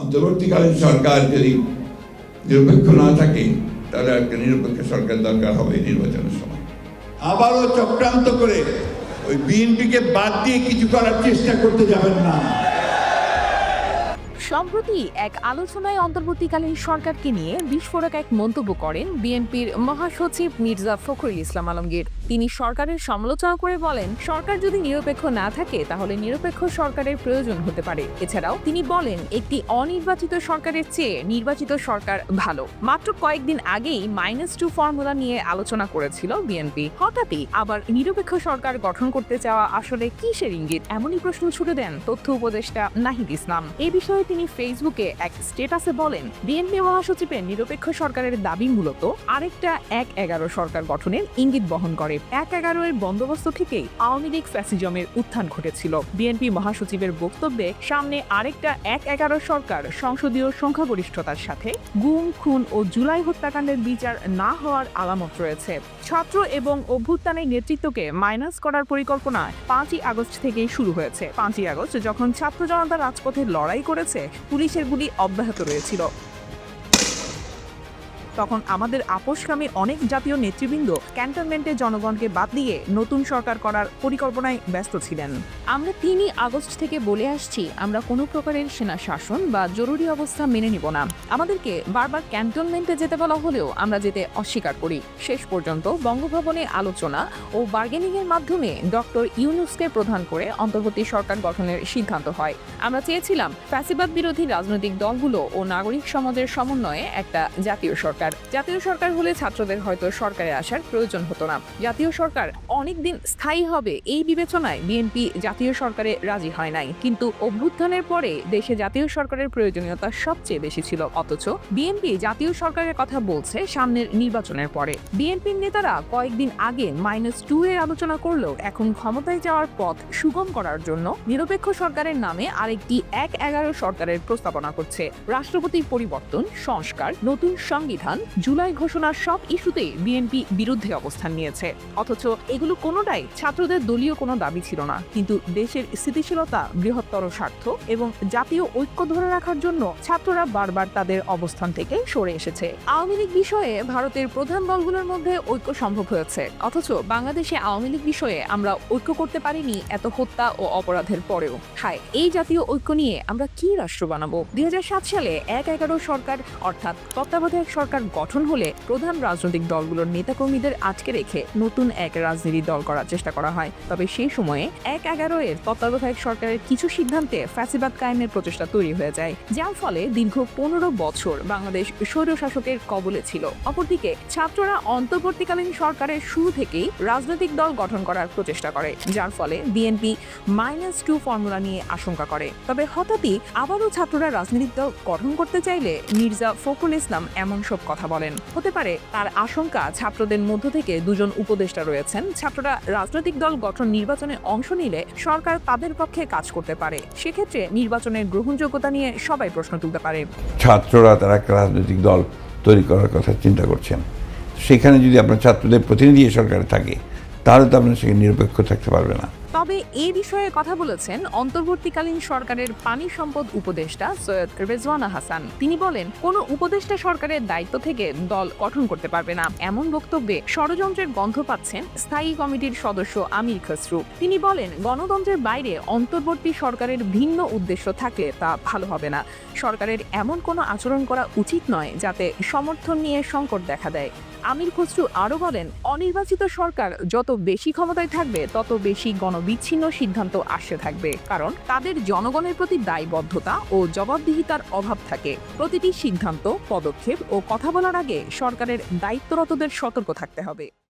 অন্তর্বর্তীকালীন সরকার যদি নিরপেক্ষ না থাকে, তাহলে একটা নিরপেক্ষ সরকার দরকার হবে নির্বাচনের সময়। আবারও চক্রান্ত করে ওই বিএনপিকে বাদ দিয়ে কিছু করার চেষ্টা করতে যাবেন না। সম্প্রতি এক আলোচনায় অন্তর্বর্তীকালীন সরকারকে নিয়ে বিস্ফোরক এক মন্তব্য করেন বিএনপির মহাসচিব মির্জা ফখরুল ইসলাম আলমগীর। তিনি সরকারের সমালোচনা করে বলেন, সরকার যদি নিরপেক্ষ না থাকে, তাহলে নিরপেক্ষ সরকারের প্রয়োজন হতে পারে। এছাড়াও তিনি বলেন, একটি অনির্বাচিত সরকারের চেয়ে নির্বাচিত সরকার ভালো। মাত্র কয়েকদিন আগেই মাইনাস টু ফর্মুলা নিয়ে আলোচনা করেছিল বিএনপি। হঠাৎই আবার নিরপেক্ষ সরকার গঠন করতে চাওয়া আসলে কিসের ইঙ্গিত? এমনই প্রশ্ন ছুড়ে দেন তথ্য উপদেষ্টা নাহিদ ইসলাম। এ বিষয়ে তিনি ফেসবুকে এক স্টেটাসে বলেন, বিএনপি মহাসচিবের নিরপেক্ষ সরকারের দাবি মূলত আরেকটা এক এগারো সরকার গঠনের ইঙ্গিত বহন করে। এক এগারো এর বন্দোবস্ত থেকেই আওয়ামী লীগ ফ্যাসিজমের উত্থান ঘটেছিল। বিএনপি মহাসচিবের বক্তব্যে সামনে আরেকটা এক এগারো সরকার সংসদীয় সংখ্যাগরিষ্ঠতার সাথে গুম, খুন ও জুলাই হত্যাকাণ্ডের বিচার না হওয়ার আলামত রয়েছে। ছাত্র এবং অভ্যুত্থানের নেতৃত্বকে মাইনাস করার পরিকল্পনা পাঁচই আগস্ট থেকেই শুরু হয়েছে। পাঁচই আগস্ট যখন ছাত্র জনতা রাজপথে লড়াই করেছে পুলিশের গুলি অব্যাহত রয়েছিল। তখন আমাদের আপোষকামী অনেক জাতীয় নেতৃবৃন্দ ক্যান্টনমেন্টে জনগণকে বাদ দিয়ে নতুন সরকার করার পরিকল্পনায় ব্যস্ত ছিলেন। আমরা তিনই আগস্ট থেকে বলে আসছি, আমরা কোনো প্রকারের সেনা শাসন বা জরুরি অবস্থা মেনে নিব না। আমাদেরকে বারবার ক্যান্টনমেন্টে যেতে বলা হলেও আমরা যেতে অস্বীকার করি। শেষ পর্যন্ত বঙ্গভবনে আলোচনা ও বার্গেনিং এর মাধ্যমে ডক্টর ইউনুসকে প্রধান করে অন্তর্বর্তী সরকার গঠনের সিদ্ধান্ত হয়। আমরা চেয়েছিলাম ফ্যাসিবাদ বিরোধী রাজনৈতিক দলগুলো ও নাগরিক সমাজের সমন্বয়ে একটা জাতীয় সরকার জাতীয় সরকার হলে ছাত্রদের হয়তো সরকারে আসার প্রয়োজন হতো না। জাতীয় সরকার অনেকদিন স্থায়ী হবে এই বিবেচনায় বিএনপি জাতীয় সরকারে রাজি হয় নাই। কিন্তু অভ্যুত্থানের পরে দেশে জাতীয় সরকারের প্রয়োজনীয়তা সবচেয়ে বেশি ছিল। অথচ বিএনপি জাতীয় সরকারের কথা বলছে সামনের নির্বাচনের পরে। বিএনপির নেতারা কয়েকদিন আগে মাইনাস টু এর আলোচনা করলেও এখন ক্ষমতায় যাওয়ার পথ সুগম করার জন্য নিরপেক্ষ সরকারের নামে আরেকটি এক এগারো সরকারের প্রস্তাবনা করছে। রাষ্ট্রপতির পরিবর্তন, সংস্কার, নতুন সংবিধান জুলাই ঘোষণার সব ইস্যুতে বিএনপি বিরুদ্ধে অবস্থান নিয়েছে। অথচ এগুলো কোনোটাই ছাত্রদের দলীয় কোনো দাবি ছিল না। কিন্তু দেশের স্থিতিশীলতা, বৃহত্তর স্বার্থ এবং জাতীয় ঐক্য ধরে রাখার জন্য ছাত্ররা বারবার তাদের অবস্থান থেকে সরে এসেছে। আওয়ামী লীগ বিষয়ে ভারতের প্রধান দলগুলোর মধ্যে ঐক্য সম্ভব হয়েছে। অথচ বাংলাদেশে আওয়ামী লীগ বিষয়ে আমরা ঐক্য করতে পারিনি, এত হত্যা ও অপরাধের পরেও। হায়, এই জাতীয় ঐক্য নিয়ে আমরা কি রাষ্ট্র বানাবো? দুই হাজার সাত সালে এক এগারো সরকার, অর্থাৎ তত্ত্বাবধায়ক সরকার গঠন হলে প্রধান রাজনৈতিক দলগুলোর নেতাকর্মীদের আটকে রেখে নতুন এক রাজনীতি দল করার চেষ্টা করা হয়। তবে সেই সময়ে এক এগারো এর তত্ত্বাবধায়ক সরকারের কিছু সিদ্ধান্তে ফ্যাসিবাদ কায়েমের প্রচেষ্টা তৈরি হয়ে যায়, যার ফলে দীর্ঘ পনেরো বছর বাংলাদেশ স্বৈরশাসকের কবলে ছিল। অপরদিকে, ছাত্ররা অন্তর্বর্তীকালীন সরকারের শুরু থেকেই রাজনৈতিক দল গঠন করার প্রচেষ্টা করে, যার ফলে বিএনপি মাইনাস টু ফর্মুলা নিয়ে আশঙ্কা করে। তবে হঠাৎই আবারও ছাত্ররা রাজনৈতিক দল গঠন করতে চাইলে মির্জা ফখরুল ইসলাম এমন সব কথা বলেন। হতে পারে তার আশঙ্কা ছাত্রদের মধ্য থেকে দুজন উপদেষ্টা রয়েছেন। ছাত্ররা রাজনৈতিক দল গঠন নির্বাচনে অংশ নিলে সরকার তাদের পক্ষে কাজ করতে পারে। সেক্ষেত্রে নির্বাচনের গ্রহণযোগ্যতা নিয়ে সবাই প্রশ্ন তুলতে পারে। ছাত্ররা তারা একটা রাজনৈতিক দল তৈরি করার কথা চিন্তা করছেন। সেখানে যদি আপনার ছাত্রদের প্রতিনিধি সরকারে থাকে, তাহলে তো আপনার সেখানে নিরপেক্ষ থাকতে পারবে না। তবে এ বিষয়ে কথা বলেছেন অন্তর্বর্তীকালীন সরকারের পানি সম্পদ উপদেষ্টা সৈয়দ রেজওয়ানা হাসান। তিনি বলেন, কোনো উপদেষ্টা সরকারের দায়িত্ব থেকে দল গঠন করতে পারবে না। এমন বক্তব্যে ষড়যন্ত্রের গন্ধ পাচ্ছেন স্থায়ী কমিটির সদস্য আমির খসরু। তিনি বলেন, গণতন্ত্রের বাইরে অন্তর্বর্তী সরকারের ভিন্ন উদ্দেশ্য থাকলে তা ভালো হবে না। সরকারের এমন কোনো আচরণ করা উচিত নয় যাতে সমর্থন নিয়ে সংকট দেখা দেয়। আমির খসরু আরও বলেন, অনির্বাচিত সরকার যত বেশি ক্ষমতায় থাকবে, তত বেশি গণবিচ্ছিন্ন সিদ্ধান্ত আসতে থাকবে, কারণ তাদের জনগণের প্রতি দায়বদ্ধতা ও জবাবদিহিতার অভাব থাকে। প্রতিটি সিদ্ধান্ত, পদক্ষেপ ও কথা বলার আগে সরকারের দায়িত্বরতদের সতর্ক থাকতে হবে।